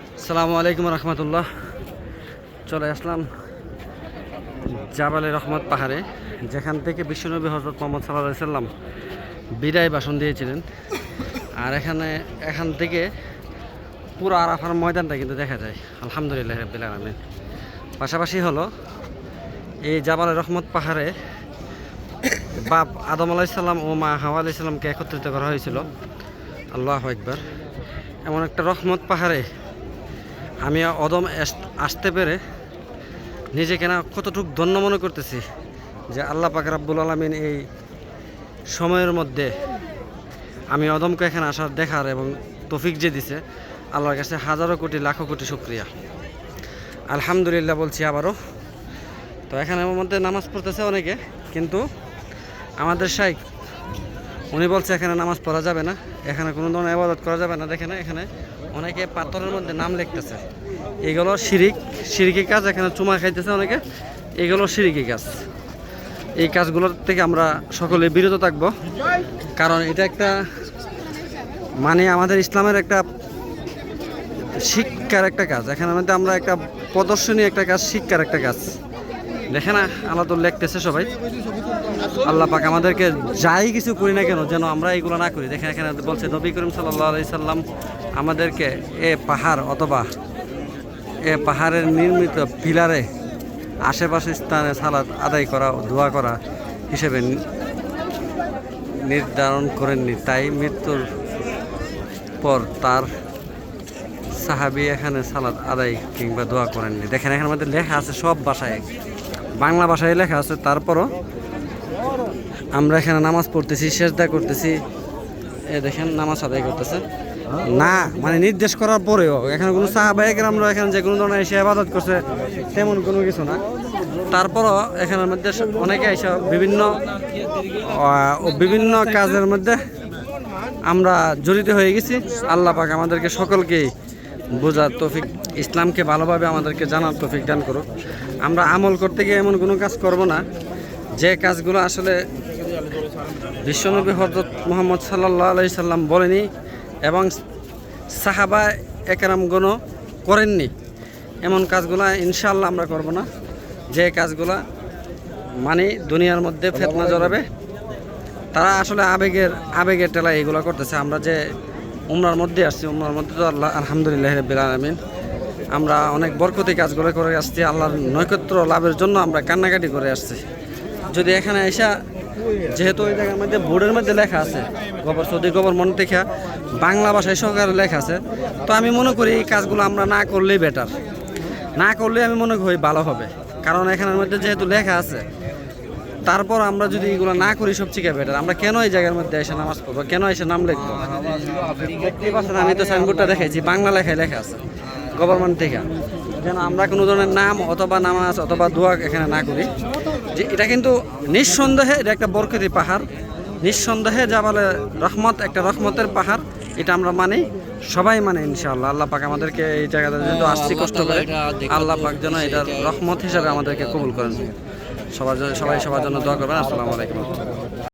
আসসালামু আলাইকুম রহমতুল্লাহ। চলে আসলাম জাবালে রহমত পাহাড়ে, যেখান থেকে বিশ্বনবী হজরত মোহাম্মদ সাল্লাহ সাল্লাম বিদায় বাসন দিয়েছিলেন। আর এখানে, এখান থেকে পুরো আরাফার ময়দানটা কিন্তু দেখা যায়, আলহামদুলিল্লাহ রবিল পাশাপাশি হলো এই জাবালে রহমত পাহাড়ে বাপ আদম আলাইসাল্লাম ও মা হাওয়া আলাইসাল্লামকে একত্রিত করা হয়েছিল। আল্লাহ একবার এমন একটা রহমত পাহাড়ে আমি অদম আস- আসতে পেরে নিজেকে না কতটুকু ধন্য মনে করতেছি যে আল্লাহ পাক রাব্বুল আলমিন এই সময়ের মধ্যে আমি অদমকে এখানে আসার দেখার এবং তফিক যে দিছে, আল্লাহর কাছে হাজারো কোটি, লাখো কোটি শুক্রিয়া। আলহামদুলিল্লাহ বলছি আবারও। তো এখানে মধ্যে নামাজ পড়তেছে অনেকে, কিন্তু আমাদের শাইখ, উনি বলছে এখানে নামাজ পড়া যাবে না, এখানে কোনো ধরনের আবাদত করা যাবে না। দেখেন এখানে অনেকে পাথরের মধ্যে নাম লিখতেছে। এগুলো শিরিক শিরিকি কাজ, এখানে চুমা খাইতেছে অনেকে। এগুলো শিরিকি কাজ। এই কাজগুলোর থেকে আমরা সকলে বিরত থাকব। কারণ এটা একটা মানে আমাদের ইসলামের একটা শিক্ষার একটা কাজ। এখানে মধ্যে আমরা একটা প্রদর্শনী একটা কাজ, শিক্ষার একটা কাজ। দেখে না, আল্লাহ তো লিখতেছে সবাই। আল্লাহ পাক আমাদেরকে যাই কিছু করি না কেন যেন আমরা এইগুলো না করি। দেখেন এখানে বলছে, নবী করিম সাল্লাহ সাল্লাম আমাদেরকে এ পাহাড় অথবা এ পাহাড়ের নির্মিত পিলারে আশেপাশে স্থানে সালাদ আদায় করা দোয়া করা হিসেবে নির্ধারণ করেননি। তাই মৃত্যুর পর তার সাহাবি এখানে সালাদ আদায় কিংবা দোয়া করেননি। দেখেন এখানে মধ্যে লেখা আছে সব ভাষায়। বাংলা ভাষায় লেখা আছে, তারপরও আমরা এখানে নামাজ পড়তেছি, সেজদা করতেছি। এ দেখেন, নামাজ আদায় করতেছে। না মানে নির্দেশ করার পরেও এখানে কোনো সাহাবাহিক আমরা এখানে যে কোনো ধরনের এসে আবাদত করছে, তেমন কোনো কিছু না। তারপরও এখানের মধ্যে অনেকে এসে বিভিন্ন বিভিন্ন কাজের মধ্যে আমরা জড়িত হয়ে গেছি। আল্লাহ পাক আমাদেরকে সকলকেই বোঝার তৌফিক, ইসলামকে ভালোভাবে আমাদেরকে জানার তৌফিক দান করুক। আমরা আমল করতে গিয়ে এমন কোনো কাজ করব না। যে কাজগুলো আসলে বিশ্বনবী হজরত মোহাম্মদ সাল্লাহ আলাই সাল্লাম বলেনি এবং সাহাবা একরামগণও করেননি। এমন কাজগুলো ইনশাল্লাহ আমরা করব না। যে কাজগুলা মানে দুনিয়ার মধ্যে ফেতনা জড়াবে, তারা আসলে আবেগের আবেগের টেলা এগুলো করতেছে। আমরা যে উমরার মধ্যে আসছি, উমরার মধ্যে তো আল্লাহ আলহামদুলিল্লাহ রবিল আলমিন। আমরা অনেক বরকতি কাজগুলো করে আসছি, আল্লাহর নৈকট্য লাভের জন্য আমরা কান্নাকাটি করে আসছি। যদি এখানে এসা, যেহেতু ওই জায়গার মধ্যে বোর্ডের মধ্যে লেখা আছে, গোবর সৌদি গোবর মন থেকে বাংলা ভাষায় সহকারে লেখা আছে। তো আমি মনে করি এই কাজগুলো আমরা না করলেই বেটার না করলে আমি মনে করি ভালো হবে। কারণ এখানের মধ্যে যেহেতু লেখা আছে, তারপর আমরা যদি এগুলো না করি সব থেকে বেটার আমরা কেন এই জায়গার মধ্যে এসে নামাজ পড়ব? কেন এসে নাম লিখব? আমি তো সাইনবোর্ডটা দেখাইছি, বাংলা লেখায় লেখা আছে গভর্নমেন্ট থেকে। যেন আমরা কোনো ধরনের নাম অথবা নামাজ অথবা দোয়া এখানে না করি। যে এটা কিন্তু নিঃসন্দেহে এটা একটা বরকতি পাহাড়। নিঃসন্দেহে যা বলে রহমত, একটা রহমতের পাহাড়। এটা আমরা মানি সবাই মানে ইনশাআল্লাহ। আল্লাহ পাক আমাদেরকে এই জায়গাটা যেহেতু আসছি কষ্ট করে আল্লাহ পাক যেন এটা রহমত হিসাবে আমাদেরকে কবুল করেন। সবার জন্য সবাই সবার জন্য দোয়া করবেন। আসসালামু আলাইকুম।